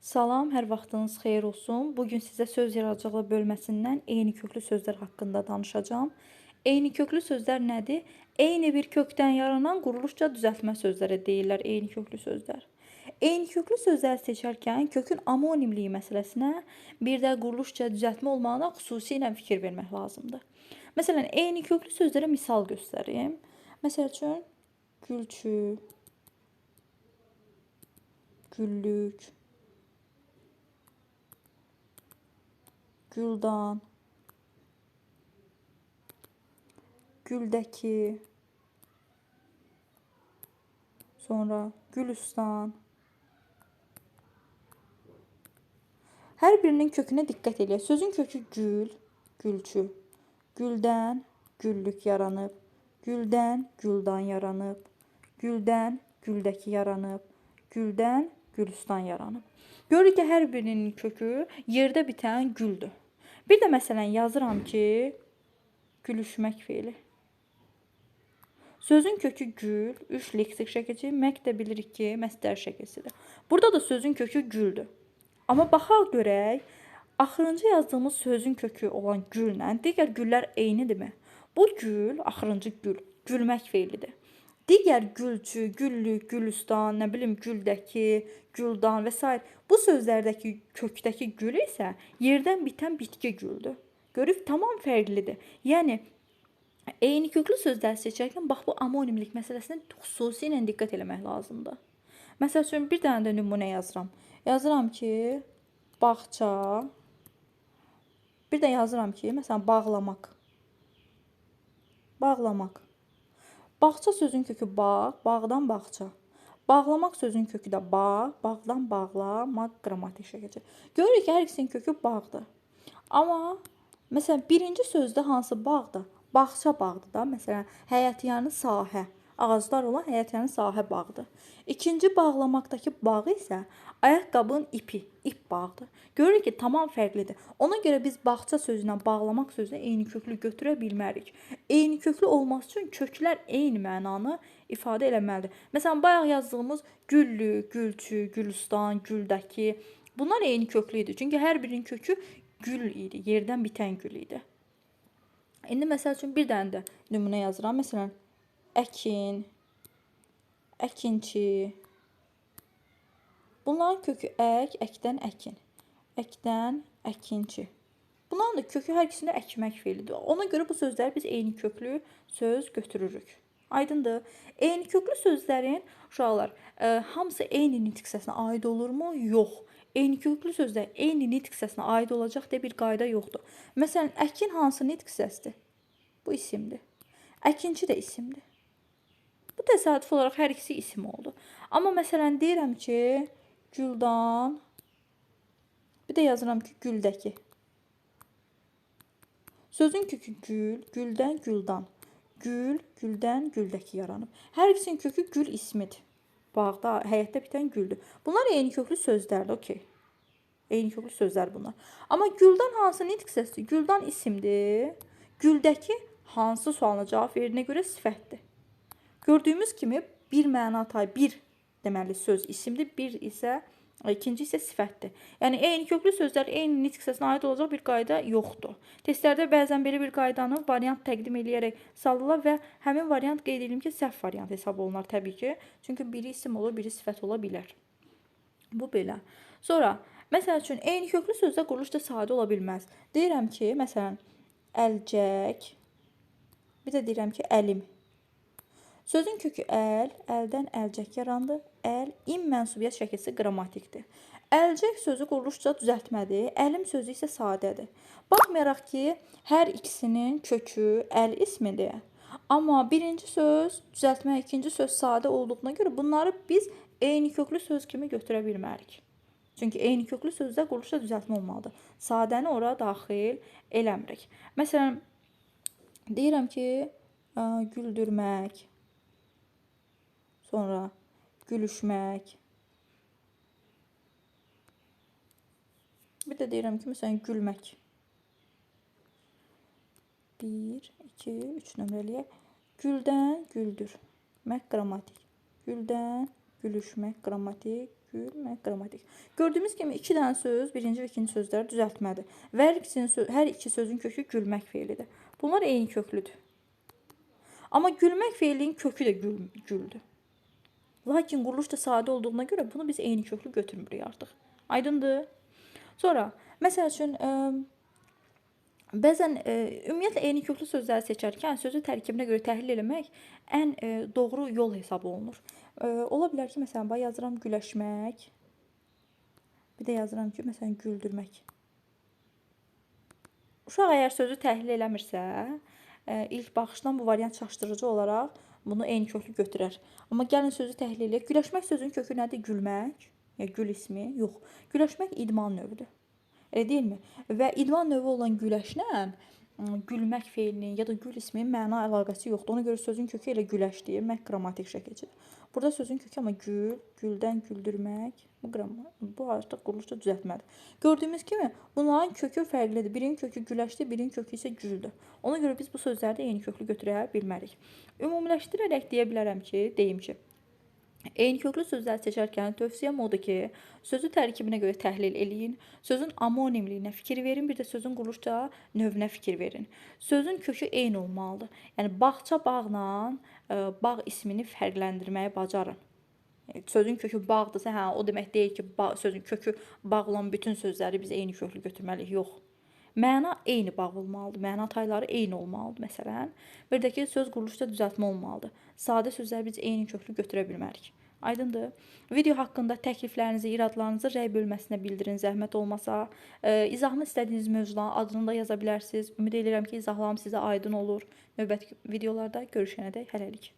Salam, hər vaxtınız xeyir olsun. Bu gün sizə söz yaradıcılığı bölməsindən eyni köklü sözlər haqqında danışacağam. Eyni köklü sözlər nədir? Eyni bir kökdən yaranan quruluşca düzəltmə sözləri deyirlər eyni köklü sözlər. Eyni köklü sözləri seçərkən kökün amonimliyi məsələsinə, bir də quruluşca düzəltmə olmağına xüsusilə fikir vermək lazımdır. Məsələn, eyni köklü sözlərə misal göstərim. Məsəl üçün, gülçü, güllük, Güldan, Güldəki, sonra Gülüstan. Hər birinin kökünə diqqət eləyək. Sözün kökü gül, gülçü. Güldən güllük yaranıb. Güldən güldan yaranıb. Güldən güldəki yaranıb. Güldən Gülüstan yaranıb. Görürük ki, hər birinin kökü yerdə bitən güldür. Bir də məsələn yazıram ki, gülüşmək feili. Sözün kökü gül, üç leksik şəkilçi, mək də bilirik ki, məsdər şəkilsidir. Burada da sözün kökü güldür. Amma baxaq görək, axırıncı yazdığımız sözün kökü olan güllə digər güllər eynidirmi? Bu gül, axırıncı gül, gülmək feilidir. Digər gülçü, güllük, gülüstan, nə bilim güldəki, güldan və s. bu sözlərdəki kökdəki gül isə yerdən bitən bitki güldür. Görüb tamam fərqlidir. Yəni eyni köklü sözlər seçərkən bax bu amonimlik məsələsinə xüsusilə diqqət eləmək lazımdır. Məsəl üçün bir dənə də nümunə yazıram. Yazıram ki, bağça. Bir də yazıram ki, məsələn bağlamaq. Bağlamaq. Bağça sözün kökü bağ, bağdan bağça. Bağlamaq sözün kökü də bağ, bağdan bağlamaq qrammatik şəkildə. Görürük ki, hər ikisinin kökü bağdır. Amma məsələn birinci sözdə hansı bağdır? Bağça bağdır da. Məsələn, həyətyanı sahə ağaclar olan həyətyanı sahə bağdır. İkinci bağlamaqdakı bağ isə ayaqqabının ipi, ip bağdır. Görürük ki, tamam fərqlidir. Ona görə biz bağça sözünə bağlamaq sözünə eyni köklü götürə bilmərik. Eyni köklü olması üçün köklər eyni mənanı ifadə eləməlidir. Məsələn, bayaq yazdığımız güllü, gülçü, gülüstan, güldəki bunlar eyni köklü idi. Çünki hər birinin kökü gül idi, yerdən bitən gül idi. İndi məsəl üçün bir dənə də nümunə yazıram. Məsələn, əkin, əkinçi. Bunların kökü ək, əkdən əkin. Əkdən əkinçi. Bunların da kökü hər ikisində əkmək feilidir. Ona görə bu sözləri biz eyni köklü söz götürürük. Aydındır? Eyni köklü sözlərin uşaqlar, ə, hamısı eyni nitq hissəsinə aid olurmu? Yox. Eyni köklü sözlər eyni nitq hissəsinə aid olacaq deyə bir qayda yoxdur. Məsələn, əkin hansı nitq hissəsidir? Bu isimdir. Əkinçi də isimdir. Bu təsadüf olaraq hər ikisi isim oldu. Amma məsələn deyirəm ki, Güldan bir də yazıram ki, güldəki. Sözün kökü gül, güldən güldan. Gül, güldən güldəki yaranıb. Hər ikisinin kökü gül ismidir. Bağda, həyətdə bitən güldür. Bunlar eyni köklü sözlərdir, okey. Eyni köklü sözlər bunlar. Amma güldan hansı nitq hissəsidir? Güldan isimdir. Güldəki hansı sualına cavab verdiyinə görə sifətdir. Gördüyümüz kimi bir məna tay bir deməli söz isimdir, bir isə ikinci isə sifətdir. Yəni eyni köklü sözlər eyni nitq hissəsinə aid olacaq bir qayda yoxdur. Testlərdə bəzən belə bir qaydanı variant təqdim eləyərək salırlar və həmin variant qeyd edim ki, səhv variant hesab olunar təbii ki. Çünki biri isim olur, biri sifət ola bilər. Bu belə. Sonra məsəl üçün eyni köklü sözdə quruluş da sadə ola bilməz. Deyirəm ki, məsələn, əlcək. Bir də deyirəm ki, əlim. Sözün kökü əl, əldən əlcək yarandı. Əl im mənsubiyyət şəkilsi qrammatikdir. Əlcək sözü quruluşca düzəltmədir. Əlim sözü isə sadədir. Baxmayaraq ki, hər ikisinin kökü əl ismidir. Amma birinci söz düzəltmə, ikinci söz sadə olduğuna görə bunları biz eyni köklü söz kimi götürə bilmərik. Çünki eyni köklü sözdə quruluşda düzəltmə olmalıdır. Sadəni ora daxil eləmirik. Məsələn, deyirəm ki, güldürmək, Sonra gülüşmək. Bir də deyirəm ki, məsələn, gülmək. 1, 2, 3 nömrəliyək. Güldən güldür. Mək qrammatik. Güldən gülüşmək qrammatik. Gülmək, qrammatik. Gördüyümüz kimi iki dənə söz, birinci və ikinci sözləri düzəltmədir. Və hər ikisinin hər iki sözün kökü gülmək feilidir. Bunlar eyni köklüdür. Amma gülmək feilinin kökü də gül, güldür. Lakin quruluş da sadə olduğuna görə bunu biz eyni köklü götürmürük artıq. Aydındır? Sonra məsəl üçün ə, bəzən ə, ümumiyyətlə eyni köklü sözləri seçərkən sözü tərkibinə görə təhlil etmək ən ə, doğru yol hesab olunur. Ə, ola bilər ki, məsələn, bax yazıram güləşmək. Bir də yazıram ki, məsələn, güldürmək. Uşaq əgər sözü təhlil eləmirsə, ə, ilk baxışdan bu variant çaşdırıcı olaraq bunu eyni köklü götürər. Amma gəlin sözü təhlil edək. Güləşmək sözünün kökü nədir? Gülmək. Ya gül ismi? Yox. Güləşmək idman növüdür. Elə deyilmi? Və idman növü olan güləşlə gülmək feilinin ya da gül isminin məna əlaqəsi yoxdur. Ona görə sözün kökü elə güləşdir, mək qrammatik şəkildə. Burada sözün kökü amma gül, güldən güldürmək, bu qramma, bu artıq quruluşda düzəltmədir. Gördüyümüz kimi bunların kökü fərqlidir. Birinin kökü güləşdir, birinin kökü isə güldür. Ona görə biz bu sözləri də eyni köklü götürə bilmərik. Ümumiləşdirərək deyə bilərəm ki, deyim ki, Eyni köklü sözlər seçərkən tövsiyəm odur ki, sözü tərkibinə görə təhlil eləyin, sözün amonimliyinə fikir verin, bir də sözün quruluşca növünə fikir verin. Sözün kökü eyni olmalıdır. Yəni bağça bağla ə, bağ ismini fərqləndirməyi bacarın. Yəni, Sözün kökü bağdırsa, hə, o demək deyil ki, bağ, sözün kökü bağ olan bütün sözləri biz eyni köklü götürməliyik. Yox. Məna eyni bağ olmalıdır. Məna tayları eyni olmalıdır məsələn. Bir də ki, söz quruluşda düzəltmə olmalıdır. Sadə sözləri biz eyni köklü götürə bilmərik. Aydındır? Video haqqında təkliflərinizi, iradlarınızı rəy bölməsinə bildirin zəhmət olmasa. E, izahını istədiyiniz mövzuların adını da yaza bilərsiniz. Ümid edirəm ki, izahlarım sizə aydın olur. Növbəti videolarda görüşənədək hələlik.